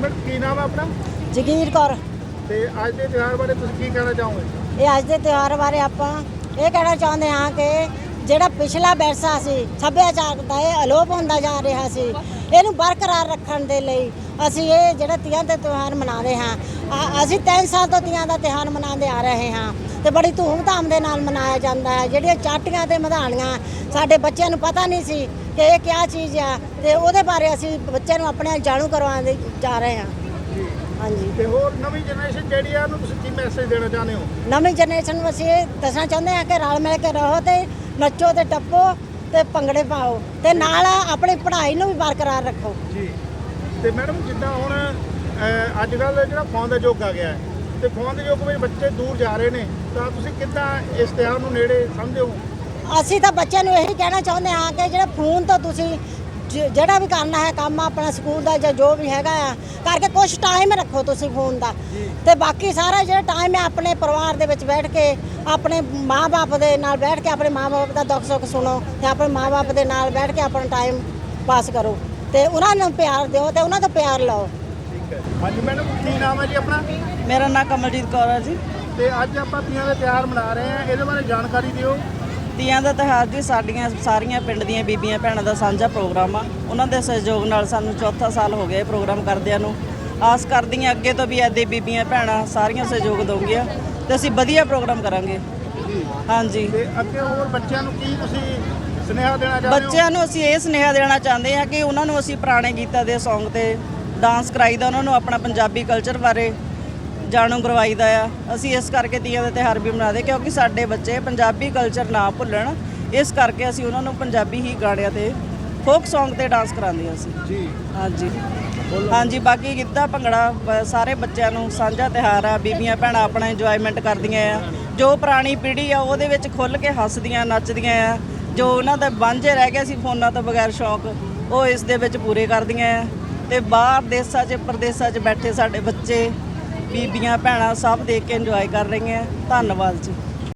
Madam ਕੀ ਨਾਮ ਹੈ ਆਪਣਾ? ਜਗੀਰ ਕੌਰ। ਤੇ ਅੱਜ ਦੇ ਤਿਉਹਾਰ ਬਾਰੇ ਤੁਸੀਂ ਕੀ ਕਹਿਣਾ ਚਾਹੋਗੇ? ਇਹ ਅੱਜ ਦੇ ਤਿਉਹਾਰ ਬਾਰੇ ਆਪਾਂ ਇਹ ਕਹਿਣਾ ਚਾਹੁੰਦੇ ਹਾਂ ਕਿ ਜਿਹੜਾ ਪਿਛਲਾ ਵਿਰਸਾ ਸੀ ਸੱਭਿਆਚਾਰ ਦਾ ਇਹ ਅਲੋਪ ਹੁੰਦਾ ਜਾ ਰਿਹਾ ਸੀ ਇਹਨੂੰ ਬਰਕਰਾਰ ਰੱਖਣ ਦੇ ਲਈ ਅਸੀਂ ਇਹ ਜਿਹੜਾ ਤੀਆਂ ਦੇ ਤਿਉਹਾਰ ਮਨਾਉਂਦੇ ਹਾਂ ਆ- ਅਸੀਂ 3 ਸਾਲ ਤੋਂ ਤੀਆਂ ਦਾ ਤਿਉਹਾਰ ਮਨਾਉਂਦੇ ਆ ਰਹੇ ਹਾਂ। ਤੇ ਬੜੀ ਧੂਮਧਾਮ ਦੇ ਨਾਲ ਮਨਾਇਆ ਜਾਂਦਾ ਹੈ ਜਿਹੜੀਆਂ ਚਾਟੀਆਂ ਤੇ ਮਧਾਣੀਆਂ ਸਾਡੇ ਬੱਚਿਆਂ ਨੂੰ ਪਤਾ ਨਹੀਂ ਸੀ ਕਿ ਇਹ ਕਿਆ ਚੀਜ਼ ਆ ਤੇ ਉਹਦੇ ਬਾਰੇ ਅਸੀਂ ਬੱਚਿਆਂ ਨੂੰ ਆਪਣੇ ਜਾਣੂ ਕਰਵਾਉਣ ਜਾ ਰਹੇ ਹਾਂ। ਹਾਂਜੀ। ਤੇ ਹੋਰ ਨਵੀਂ ਜਨਰੇਸ਼ਨ ਜਿਹੜੀ ਆ? ਉਹਨੂੰ ਤੁਸੀਂ ਕੀ ਮੈਸੇਜ ਦੇਣਾ ਚਾਹੁੰਦੇ ਹੋ? ਨਵੀਂ ਜਨਰੇਸ਼ਨ ਨੂੰ ਅਸੀਂ ਇਹ ਦੱਸਣਾ ਚਾਹੁੰਦੇ ਹਾਂ ਕਿ ਰਲ ਮਿਲ ਕੇ ਰਹੋ ਤੇ ਨੱਚੋ ਤੇ ਟੱਪੋ ਤੇ ਭੰਗੜੇ ਪਾਓ ਤੇ ਨਾਲ ਆਪਣੀ ਪੜ੍ਹਾਈ ਨੂੰ ਵੀ ਬਰਕਰਾਰ ਰੱਖੋ। ਜੀ। ਤੇ ਮੈਡਮ ਜਿੱਦਾਂ ਹੁਣ ਅਹ, ਅੱਜ ਕੱਲ ਜਿਹੜਾ ਫੋਨ ਦਾ ਯੁੱਗ ਆ ਗਿਆ ਹੈ ਤੇ ਫੋਨ ਦੇ ਯੁੱਗ ਵਿੱਚ ਬੱਚੇ ਦੂਰ ਜਾ ਰਹੇ ਨੇ ਤਾਂ ਤੁਸੀਂ ਕਿੱਦਾਂ ਇਸ ਤਿਉਹਾਰ ਨੂੰ ਨੇੜੇ ਸਮਝਦੇ ਹੋ? ਅਸੀਂ ਤਾਂ ਬੱਚਿਆਂ ਨੂੰ ਇਹੀ ਕਹਿਣਾ ਚਾਹੁੰਦੇ ਹਾਂ ਕਿ ਜਿਹੜਾ ਫੋਨ ਤੋਂ ਤੁਸੀਂ ਜਿਹੜਾ ਵੀ ਕਰਨਾ ਹੈ ਕੰਮ ਆਪਣਾ ਸਕੂਲ ਦਾ ਜਾਂ ਜੋ ਵੀ ਹੈਗਾ ਆ ਕਰਕੇ ਕੁਝ ਟਾਈਮ ਰੱਖੋ ਤੁਸੀਂ ਫੋਨ ਦਾ। ਤੇ ਬਾਕੀ ਸਾਰਾ ਜਿਹੜਾ ਟਾਈਮ ਹੈ ਆਪਣੇ ਪਰਿਵਾਰ ਦੇ ਵਿੱਚ ਬੈਠ ਕੇ ਆਪਣੇ ਮਾਪੇ ਦੇ ਨਾਲ ਬੈਠ ਕੇ ਆਪਣੇ ਮਾਪੇ ਦਾ ਦੁੱਖ ਸੁੱਖ ਸੁਣੋ ਤੇ ਆਪਣੇ ਮਾਪੇ ਦੇ ਨਾਲ ਬੈਠ ਕੇ ਆਪਣਾ ਟਾਈਮ ਪਾਸ ਕਰੋ। ਤੇ ਉਹਨਾਂ ਨੂੰ ਪਿਆਰ ਦਿਓ ਤੇ ਉਹਨਾਂ ਤੋਂ ਪਿਆਰ ਲਓ। ਠੀਕ ਹੈ ਹਾਂਜੀ ਮੈਡਮ ਕੀ ਨਾਮ ਹੈ ਜੀ ਆਪਣਾ? ਮੇਰਾ ਨਾਮ ਕਮਲਜੀਤ ਕੌਰ ਹੈ ਜੀ। ਤੇ ਅੱਜ ਆਪਾਂ ਤੀਆਂ ਦਾ ਤਿਉਹਾਰ ਮਨਾ ਰਹੇ ਹਾਂ ਇਹਦੇ ਬਾਰੇ ਜਾਣਕਾਰੀ ਦਿਓ। ਤੀਆਂ ਦਾ ਤਿਉਹਾਰ ਜੀ ਸਾਡੀਆਂ ਸਾਰੀਆਂ ਪਿੰਡ ਦੀਆਂ ਬੀਬੀਆਂ ਭੈਣਾਂ ਦਾ ਸਾਂਝਾ ਪ੍ਰੋਗਰਾਮ ਆ। ਉਹਨਾਂ ਦੇ ਸਹਿਯੋਗ ਨਾਲ ਸਾਨੂੰ ਚੌਥਾ ਸਾਲ ਹੋ ਗਿਆ ਇਹ ਪ੍ਰੋਗਰਾਮ ਕਰਦਿਆਂ ਨੂੰ। ਆਸ ਕਰਦੀਆਂ ਅੱਗੇ ਤੋਂ ਵੀ ਐਦੇ ਬੀਬੀਆਂ ਭੈਣਾਂ ਸਾਰੀਆਂ ਸਹਿਯੋਗ ਦੇਣਗੀਆਂ ਤੇ ਅਸੀਂ ਵਧੀਆ ਪ੍ਰੋਗਰਾਮ ਕਰਾਂਗੇ। ਹਾਂਜੀ। ਤੇ ਅੱਗੇ ਹੋਰ ਬੱਚਿਆਂ ਨੂੰ ਕੀ ਤੁਸੀਂ ਸੁਨੇਹਾ ਦੇਣਾ ਚਾਹੁੰਦੇ ਹੋ? ਬੱਚਿਆਂ ਨੂੰ ਅਸੀਂ ਇਹ ਸੁਨੇਹਾ ਦੇਣਾ ਚਾਹੁੰਦੇ ਹਾਂ ਕਿ ਉਹਨਾਂ ਨੂੰ ਅਸੀਂ ਪੁਰਾਣੇ ਗੀਤਾਂ ਦੇ Song ਤੇ ਡਾਂਸ ਕਰਾਈਦਾ ਉਹਨਾਂ ਨੂੰ ਆਪਣਾ ਪੰਜਾਬੀ ਕਲਚਰ ਬਾਰੇ ਜਾਣੂ ਕਰਵਾਈਦਾ ਆ। ਅਸੀਂ ਇਸ ਕਰਕੇ ਤੀਆਂ ਦਾ ਤਿਉਹਾਰ ਵੀ ਮਨਾਉਂਦੇ ਕਿਉਂਕਿ ਸਾਡੇ ਬੱਚੇ ਪੰਜਾਬੀ ਕਲਚਰ ਨਾ ਭੁੱਲਣ। ਇਸ ਕਰਕੇ ਅਸੀਂ ਉਹਨਾਂ ਨੂੰ ਪੰਜਾਬੀ ਹੀ ਗਾਣਿਆਂ ਤੇ ਫੋਕ Song ਤੇ ਡਾਂਸ ਕਰਾਉਂਦੇ ਹਾਂ ਅਸੀਂ। ਜੀ। ਹਾਂਜੀ। ਹਾਂਜੀ ਬਾਕੀ ਗਿੱਧਾ ਭੰਗੜਾ ਸਾਰੇ ਬੱਚਿਆਂ ਨੂੰ ਸਾਂਝਾ ਤਿਉਹਾਰ ਆ। ਬੀਬੀਆਂ ਭੈਣਾਂ ਆਪਣਾ ਇੰਜੋਇਮੈਂਟ ਕਰਦੀਆਂ ਆ। ਜੋ ਪੁਰਾਣੀ ਪੀੜ੍ਹੀ ਆ ਉਹਦੇ ਵਿੱਚ ਖੁੱਲ ਕੇ ਹੱਸਦੀਆਂ ਨੱਚਦੀਆਂ ਆ। ਜੋ ਉਹਨਾਂ ਦਾ ਵਾਂਝੇ ਰਹਿ ਗਿਆ ਸੀ ਫੋਨਾਂ ਤੋਂ ਬਗੈਰ ਸ਼ੌਂਕ ਉਹ ਇਸ ਦੇ ਵਿੱਚ ਪੂਰੇ ਕਰਦੀਆਂ ਆ। ਤੇ ਬਾਹਰ ਦੇਸਾਂ 'ਚ ਪ੍ਰਦੇਸਾਂ 'ਚ ਬੈਠੇ ਸਾਡੇ ਬੱਚੇ ਬੀਬੀਆਂ ਭੈਣਾਂ ਸਭ ਦੇਖ ਕੇ ਇੰਜੋਏ ਕਰ ਰਹੀਆਂ। ਧੰਨਵਾਦ ਜੀ।